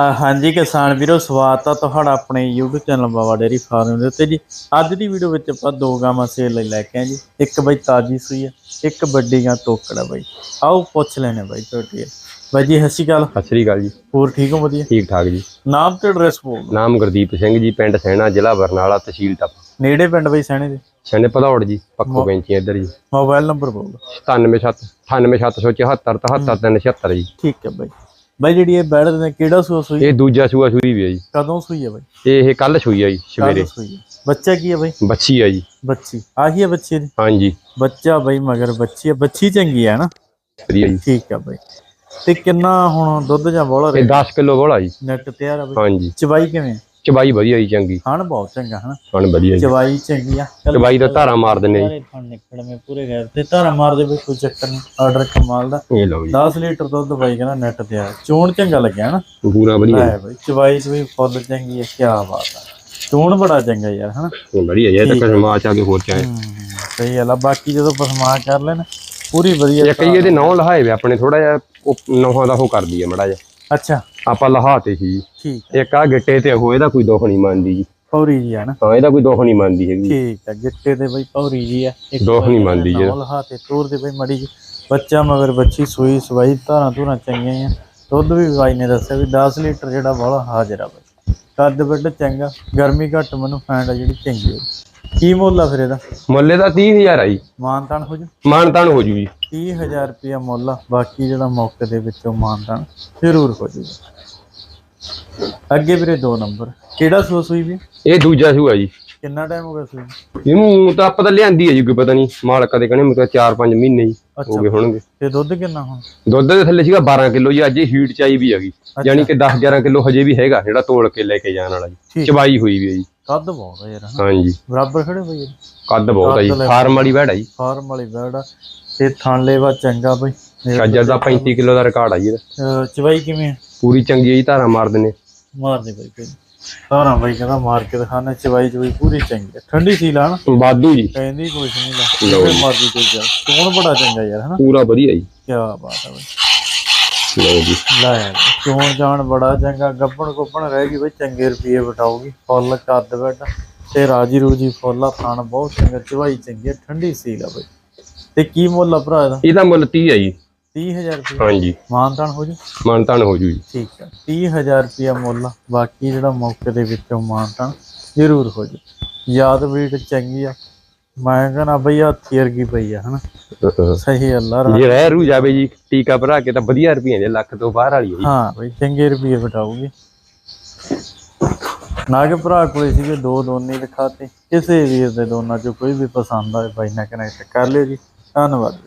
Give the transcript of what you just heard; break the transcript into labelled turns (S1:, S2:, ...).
S1: ਹਾਂਜੀ ਕਿਸਾਨ ਵੀਰੋ ਸਵਾਗਤ ਆ ਤੁਹਾਡਾ ਆਪਣੇ YouTube channel Baba dairy farm ਦੇ ਉੱਤੇ ਜੀ। ਅੱਜ ਦੀ ਵੀਡੀਓ ਵਿੱਚ ਆਪਾਂ ਦੋ ਗਾਵਾਂ ਸੇਲ ਲਈ ਲੈ ਕੇ ਆਏ ਜੀ। ਇੱਕ ਬਈ ਤਾਜੀ ਸੂਈ ਆ ਇੱਕ ਵੱਡੀ ਗਾਂ ਤੋਕੜਾ ਬਾਈ। ਆਓ ਪੁੱਛ ਲੈਣੇ ਬਾਈ ਤੁਹਾਡੀ ਬਾਈ ਜੀ ਸਤਿ ਸ਼੍ਰੀ ਅਕਾਲ।
S2: ਸਤਿ ਸ੍ਰੀ ਅਕਾਲ ਜੀ।
S1: ਹੋਰ ਠੀਕ ਹੋ ਵਧੀਆ?
S2: ਠੀਕ ਠਾਕ ਜੀ।
S1: ਨਾਮ ਤੇ ਐਡਰੈਸ ਬੋਲ।
S2: ਨਾਮ ਗੁਰਦੀਪ ਸਿੰਘ ਜੀ ਪਿੰਡ ਸੈਣਾ ਜ਼ਿਲ੍ਹਾ ਬਰਨਾਲਾ ਤਹਿਸੀਲ ਟੱਪ।
S1: ਨੇੜੇ ਪਿੰਡ ਬਈ ਸਹਿਣੇ ਦੇ?
S2: ਛੰਨੇ ਪਧੌੜ ਜੀ ਪੱਖੋ ਬੈਂਚੀ ਇੱਧਰ ਜੀ।
S1: ਮੋਬਾਈਲ ਨੰਬਰ ਬੋਲ ਦਿਓ।
S2: 977 98774 77376 ਜੀ।
S1: ਠੀਕ ਹੈ ਬਾਈ। ਬਾਈ ਜਿਹੜੀ ਇਹ ਬੈੜ ਦੇ ਕਿਹੜਾ ਸੂਆ ਸੂਈ?
S2: ਇਹ ਦੂਜਾ ਸੂਆ ਸੂਰੀ ਵੀ ਹੈ ਜੀ।
S1: ਕਦੋਂ ਸੂਈ ਹੈ ਬਾਈ?
S2: ਇਹ ਕੱਲ ਸੂਈ ਆ ਜੀ ਸਵੇਰੇ।
S1: ਸੂਈ ਬੱਚਾ ਕੀ ਹੈ ਬਾਈ?
S2: ਬੱਚੀ ਆ ਜੀ।
S1: ਬੱਚੀ। ਆਹੀ ਹੈ ਬੱਚੇ ਦੀ?
S2: ਹਾਂਜੀ।
S1: ਬੱਚਾ ਬਾਈ ਮਗਰ ਬੱਚੀ ਹੈ ਬੱਚੀ ਚੰਗੀ ਹੈ ਨਾ?
S2: ਵਧੀਆ ਜੀ।
S1: ਠੀਕ ਆ ਬਾਈ। ਤੇ ਕਿੰਨਾ ਹੁਣ ਦੁੱਧ ਜਾਂ ਬੋਲਾ
S2: ਇਹ 10 ਕਿਲੋ ਬੋਲਾ ਜੀ।
S1: ਨੈਟ ਤਿਆਰ ਆ ਬਾਈ।
S2: ਹਾਂਜੀ।
S1: ਚਵਾਈ ਕਿਵੇਂ
S2: ਚਬਾਈ ਵਧੀਆ ਜੀ ਚੰਗੀ।
S1: ਖਾਣ ਬਹੁਤ ਚੰਗਾ ਹਨਾ?
S2: ਹਣ ਵਧੀਆ ਜੀ।
S1: ਚਵਾਈ ਚੰਗੀ ਆ। ਚੱਲ
S2: ਚਬਾਈ ਦਾ ਧਾਰਾ ਮਾਰ ਦਿੰਨੇ ਜੀ।
S1: ਸਾਰੇ ਨਿਕਲਵੇਂ ਪੂਰੇ ਗੈਰ ਤੇ। ਧਾਰਾ ਮਾਰ ਦੇ ਬਈ ਕੋਈ ਚੱਕਰ ਨਹੀਂ ਆਰਡਰ ਕਮਾਲ ਦਾ।
S2: ਇਹ ਲਓ ਜੀ।
S1: 10 ਲੀਟਰ ਦੁੱਧ ਬਾਈ ਕਹਿੰਦਾ ਨੈਟ ਤਿਆਰ ਚੋਣ ਚੰਗਾ ਲੱਗਿਆ ਹਨਾ?
S2: ਪੂਰਾ ਵਧੀਆ।
S1: ਲੈ ਬਾਈ ਚਵਾਈ ਚ ਵੀ ਫੁੱਲ ਚੰਗੀ ਆ ਕੀ ਬਾਤ ਆ। ਚੋਣ ਬੜਾ ਚੰਗਾ ਯਾਰ ਹਨਾ?
S2: ਇਹ ਵਧੀਆ ਜੀ ਇਹ ਤਾਂ ਕਸਮਾ ਚਾ ਕੇ ਹੋਰ ਚਾਹੇ।
S1: ਸਹੀ ਗੱਲ ਆ ਬਾਕੀ ਜਦੋਂ ਪਸਮਾ ਕਰ ਲੈਣ ਪੂਰੀ ਵਧੀਆ
S2: ਇੱਕ ਹੀ ਇਹਦੇ ਨੌ ਲਹਾਏ ਵੇ ਆਪਣੇ ਥੋੜਾ ਜਿਹਾ ਨੌਹਾਂ ਦਾ ਉਹ ਕਰਦੀ ਆ ਮੜਾ ਜਿਹਾ।
S1: ਅੱਛਾ।
S2: ਆਪਾਂ ਲਹਾਤੇ ਸੀ।
S1: ਠੀਕ
S2: ਇੱਕ ਆ ਗਿੱਟੇ ਤੇ ਉਹ ਇਹਦਾ ਕੋਈ ਦੁੱਖ ਨਹੀਂ ਮੰਨਦੀ ਜੀ।
S1: ਪੌਰੀ ਜੀ ਆ ਨਾ।
S2: ਹਾਂ ਇਹਦਾ ਕੋਈ ਦੁੱਖ ਨਹੀਂ ਮੰਨਦੀ ਹੈਗੀ।
S1: ਠੀਕ ਆ ਗਿੱਟੇ ਤੇ ਬਈ ਪੌਰੀ ਜੀ ਆ।
S2: ਦੁੱਖ ਨਹੀਂ ਮੰਨਦੀ ਜੀ
S1: ਨਾਲ ਹੱਥੇ ਤੋਰ ਦੇ ਬਈ ਮੜੀ ਜੀ। ਬੱਚਾ ਮਗਰ ਬੱਚੀ ਸੂਈ ਸਵਾਈ ਧਾਰਾਂ ਧੂਰਾਂ ਚੰਗੀਆਂ ਆ। ਦੁੱਧ ਵੀ ਬਾਈ ਨੇ ਦੱਸਿਆ ਵੀ 10 ਲੀਟਰ ਜਿਹੜਾ ਬਾਹਲਾ ਹਾਜ਼ਰ ਆ ਬਈ। ਕੱਦ ਵੱਡ ਚੰਗਾ ਗਰਮੀ ਘੱਟ ਮੈਨੂੰ ਫੈਂਡ ਆ ਜਿਹੜੀ ਚੰਗੀ ਕੀ ਮੁੱਲ ਆ ਫਿਰ ਇਹਦਾ?
S2: ਮੁੱਲੇ ਦਾ 30000 ਆ ਜੀ।
S1: ਮਾਨਤਾਨ ਹੋ ਜੂ?
S2: ਮਾਨਤਾਨ ਹੋ ਜੂ ਜੀ।
S1: 30000 ਰੁਪਇਆ ਮੁੱਲ ਆ ਬਾਕੀ ਜਿਹੜਾ ਮੌਕੇ ਦੇ ਵਿੱਚੋਂ ਮਾਨਤਾਨ ਜ਼ਰੂਰ ਹੋ ਜੂਗਾ ਅੱਗੇ ਵੀਰੇ ਦੋ ਨੰਬਰ ਕਿਹੜਾ ਸੂਆ ਸੂਈ ਵੀ?
S2: ਇਹ ਦੂਜਾ ਸੂਆ ਜੀ।
S1: ਕਿੰਨਾ ਟਾਈਮ ਹੋ ਗਿਆ ਸੂਈ?
S2: ਇਹਨੂੰ ਤਾਂ ਆਪਾਂ ਤਾਂ ਲਿਆਂਦੀ ਹੈ ਜੀ ਕੋਈ ਪਤਾ ਨਹੀਂ ਮਾਲਕਾ ਦੇ ਕਹਿੰਦੇ ਮਤਲਬ 4-5 ਮਹੀਨੇ ਜੀ ਹੋ ਗਏ ਹੋਣਗੇ।
S1: ਤੇ ਦੁੱਧ ਕਿੰਨਾ ਹੁਣ?
S2: ਦੁੱਧ ਦੇ ਥੱਲੇ ਸੀਗਾ 12 ਕਿਲੋ ਜੀ ਅੱਜ ਇਹ ਹੀਟ ਚ ਆਈ ਵੀ ਹੈਗੀ ਯਾਨੀ ਕਿ 10-11 ਕਿਲੋ ਹਜੇ ਵੀ ਹੈਗਾ ਜਿਹੜਾ ਤੋਲ ਕੇ ਲੈ ਕੇ ਜਾਣ ਵਾਲਾ ਜੀ। ਚਬਾਈ ਹੋਈ ਵੀ ਹੈ ਜੀ।
S1: ਕੱਦ ਬਹੁਤ ਆ ਯਾਰ।
S2: ਹਾਂਜੀ।
S1: ਬਰਾਬਰ ਖੜੇ ਇਹਦੇ।
S2: ਕੱਦ ਬਹੁਤ ਹੈ ਜੀ ਫਾਰਮ ਵਾਲੀ ਹੈ ਜੀ।
S1: ਫਾਰਮ ਵਾਲੀ ਬੈੜ ਤੇ ਥਣ ਲੈਵਾ ਚੰਗਾ ਬਈ।
S2: ਗੱਜਰ ਦਾ 35 ਕਿਲੋ ਦਾ ਰਿਕਾਰਡ ਆ ਜੀ ਇਹਦਾ।
S1: ਅਹ ਚਵਾਈ ਕਿਵੇਂ ਆ?
S2: ਪੂਰੀ ਚੰਗੀ ਜੀ ਧਾਰਾ ਮਾਰਦੇ ਨੇ
S1: ਮਾਰ ਦੇ ਬਈ ਕੋਈ ਸਾਰਾ ਬਈ ਕਹਿੰਦਾ ਮਾਰ ਕੇ ਦਿਖਾਣਾ ਚਵਾਈ ਚਵਾਈ ਪੂਰੀ ਚੰਗੀ ਆ। ਠੰਡੀ ਸੀ ਲਾ ਨਾ।
S2: ਬਾਦੂ ਜੀ।
S1: ਕਹਿੰਦੀ ਕੁਛ ਨਹੀਂ ਲਾ। ਜਿਵੇਂ ਮਰਦੀ ਕੋਈ ਜਾ ਚੋਣ ਬੜਾ ਚੰਗਾ ਯਾਰ ਹਨਾ?
S2: ਪੂਰਾ ਵਧੀਆ ਜੀ।
S1: ਕੀ ਬਾਤ ਆ ਬਈ।
S2: ਲਓ ਜੀ।
S1: ਲੈ ਯਾਰ, ਚੋਣ ਜਾਣ ਬੜਾ ਚੰਗਾ। ਗੱਪਣ ਗੁੱਪਣ ਰਹਿ ਗਈ ਬਈ ਚੰਗੇ ਰੁਪਏ ਵਟਾਉਗੀ। ਫੁੱਲ ਕੱਦ ਬੈਠ। ਤੇ ਰਾਜੀ ਰੂਜੀ ਫੁੱਲਾ ਥਣ ਬਹੁਤ ਚੰਗਾ ਚਵਾਈ ਚੰਗੀ ਆ, ਠੰਡੀ ਸੀਲ ਆ ਬਈ। ਤੇ ਕੀ ਮੁੱਲ ਆ ਭਰਾ ਇਹਦਾ?
S2: ਇਹਦਾ ਮੁੱਲ 30 ਹੈ ਜੀ।
S1: 30000 ਰੁਪਏ।
S2: ਹਾਂਜੀ।
S1: ਮਾਨਤਾਨ ਹੋ ਜੂ?
S2: ਮਾਨਤਾਨ ਹੋ ਜੂ ਜੀ।
S1: ਠੀਕ ਹੈ 30000 ਰੁਪਇਆ ਮੁੱਲ ਆ। ਬਾਕੀ ਜਿਹੜਾ ਮੌਕੇ ਦੇ ਵਿੱਚੋਂ ਮਾਨਤਾਨ ਜ਼ਰੂਰ ਹੋ ਜੂ। ਯਾਦ ਵੀਟ ਚੰਗੀ ਆ। ਮੈਂ ਕਹਿੰਦਾ ਬਈ ਹੱਥੀ ਵਰਗੀ ਪਈ ਆ ਹਨਾ? ਸਹੀ ਅੱਲਾ ਰਾ
S2: ਜੇ ਰਹਿ ਰੂ ਜਾਵੇ ਜੀ ਟੀਕਾ ਭਰਾ ਕੇ ਤਾਂ ਵਧੀਆ ਰੁਪਏ ਦੇ ਲੱਖ ਤੋਂ ਬਾਹਰ ਵਾਲੀ ਹੋਈ
S1: ਹਾਂ ਬਈ ਚੰਗੇ ਰੁਪਏ ਵਟਾਉਗੀ। ਨਾ ਕਿ ਭਰਾ ਕੋਲੇ ਸੀਗੇ ਦੋ ਦੋਨੇ ਲਿਖਾਤੇ ਕਿਸੇ ਵੀਰ ਦੇ ਦੋਨਾਂ ਚੋਂ ਕੋਈ ਵੀ ਪਸੰਦ ਆਏ ਬਾਈ ਨਾਲ ਕਨੈਕਟ ਕਰ ਲਿਓ ਜੀ। ਧੰਨਵਾਦ।